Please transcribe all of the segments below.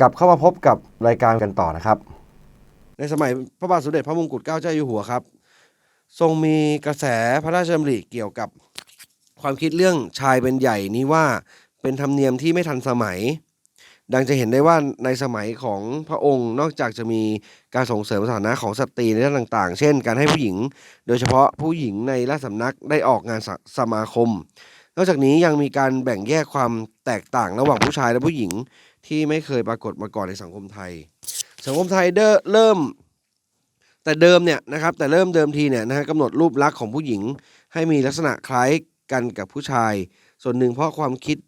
กลับเข้ามาพบกับรายการกันต่อนะครับ ในสมัยพระบาทสมเด็จพระมงกุฎเกล้าเจ้าอยู่หัวครับ ทรงมีกระแสพระราชดำริเกี่ยวกับความคิดเรื่องชายเป็นใหญ่นี้ว่าเป็นธรรมเนียมที่ไม่ทันสมัย ดังจะเห็นได้ว่าในสมัยของพระองค์นอกจากจะมีการส่งเสริมสถานะของสตรีในด้านต่างๆ เช่น การให้ผู้หญิง โดยเฉพาะผู้หญิงในราชสำนักได้ออกงานสสมาคม นอกจากนี้ยังมีการแบ่งแยกความแตกต่างระหว่างผู้ชายและผู้หญิง ที่ไม่เคยปรากฏมาก่อนในสังคมไทย สังคมไทยเดเริ่ม แต่เดิมเนี่ยนะครับแต่เริ่มเดิมทีเนี่ยนะฮะกำหนดรูปลักษณ์ของผู้หญิง ให้มีลักษณะคล้ายกันกับผู้ชาย ส่วนหนึ่งเพราะความคิด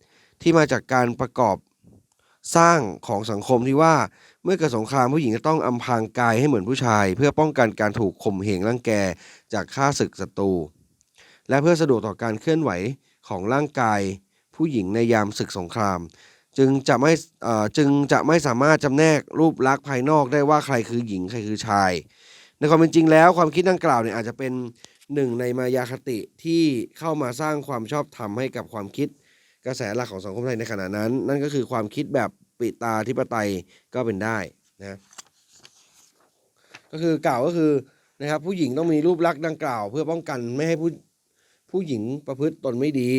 ที่มาจากการประกอบสร้างของสังคมที่ว่าเมื่อเกิดสงครามผู้หญิงจะต้องอำพรางกายให้เหมือนผู้ชาย เพื่อป้องกันการถูกข่มเหงรังแกจากข้าศึกศัตรู และเพื่อสะดวกต่อการเคลื่อนไหวของร่างกาย ผู้หญิงในยามศึกสงคราม จึงจะไม่เอ่อจึงจะไม่สามารถจำแนกรูปลักษณ์ภายนอกได้ว่าใครคือหญิงใครคือชาย ในความเป็นจริงแล้วความคิดดังกล่าวเนี่ยอาจจะเป็นหนึ่งในมายาคติที่เข้ามาสร้างความชอบธรรมให้กับความคิดกระแสหลักของสังคมไทยในขณะนั้น นั่นก็คือความคิดแบบปิตาธิปไตยก็เป็นได้นะก็คือกล่าวก็คือนะครับผู้หญิงต้องมีรูปลักษณ์ดังกล่าว เพื่อป้องกันไม่ให้ผู้ผู้หญิงประพฤติตนไม่ดี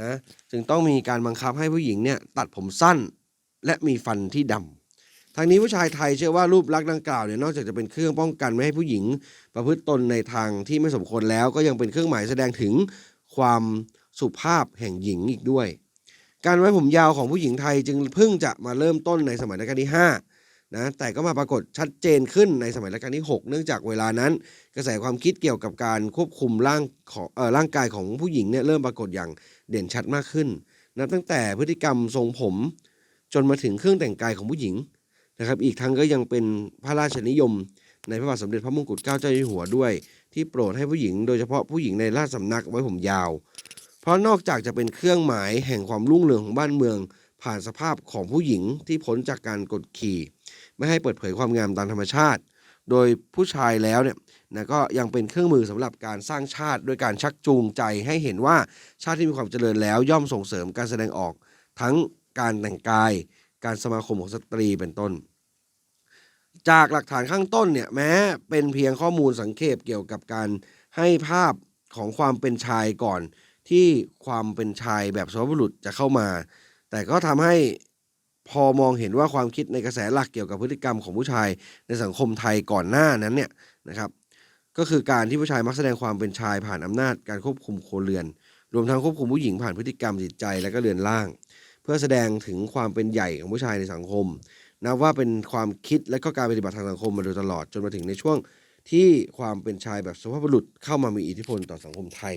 นะจึงต้องมีการบังคับให้ผู้หญิงเนี่ยตัดผมสั้นและมีฟันที่ดำทางนี้ผู้ชายไทยเชื่อว่ารูปลักษณ์ดังกล่าวเนี่ยนอกจากจะเป็นเครื่องป้องกันไม่ให้ผู้หญิง ประพฤติตนในทางที่ไม่สมควรแล้ว ก็ยังเป็นเครื่องหมายแสดงถึงความสุภาพแห่งหญิงอีกด้วย การไว้ผมยาวของผู้หญิงไทยจึงเพิ่งจะมาเริ่มต้นในสมัยรัชกาลที่ 5 นะแต่ก็มาปรากฏชัดเจนขึ้นในสมัยรัชกาลที่ 6 เนื่องจากเวลานั้น กระแสความคิดเกี่ยวกับการควบคุมร่างของเอ่อร่างกายของผู้หญิงเนี่ยเริ่มปรากฏอย่างเด่นชัดมากขึ้นนับตั้งแต่พฤติกรรมทรงผม จนมาถึงเครื่องแต่งกายของผู้หญิงนะครับอีกทั้งก็ยังเป็นพระราชนิยม ในพระบาทสมเด็จพระมงกุฎเกล้าเจ้าอยู่หัวด้วย ที่โปรดให้ผู้หญิง โดยเฉพาะผู้หญิงในราชสำนักไว้ผมยาว เพราะนอกจากจะเป็นเครื่องหมายแห่งความรุ่งเรืองของบ้านเมือง ผ่านสภาพของผู้หญิงที่พ้นจากการกดขี่ ไม่ให้เปิดเผยความงามตามธรรมชาติ โดยผู้ชายแล้วเนี่ยนะก็ยังเป็นเครื่องมือสำหรับการสร้างชาติด้วยการชักจูงใจให้เห็นว่าชาติที่มีความเจริญแล้วย่อมส่งเสริมการแสดงออก ทั้งการแต่งกาย การสมาคมของสตรีเป็นต้น จากหลักฐานข้างต้นเนี่ยแม้เป็นเพียงข้อมูลสังเขปเกี่ยวกับการให้ภาพของความเป็นชายก่อนที่ความเป็นชายแบบสุภาพบุรุษจะเข้ามา แต่ก็ทำให้พอมองเห็นว่าความคิดในกระแสหลักเกี่ยวกับพฤติกรรมของผู้ชายในสังคมไทยก่อนหน้านั้นเนี่ยนะครับ ก็คือการที่ผู้ชายมักแสดงความเป็นชายผ่านอำนาจการควบคุมโคเรือน รวมทั้งควบคุมผู้หญิงผ่านพฤติกรรมจิตใจและก็เรือนร่าง เพื่อแสดงถึงความเป็นใหญ่ของผู้ชายในสังคมนับว่าเป็นความคิดและก็การปฏิบัติทางสังคมมาโดยตลอดจนมาถึงในช่วงที่ความเป็นชายแบบสุภาพบุรุษเข้ามามีอิทธิพลต่อสังคมไทย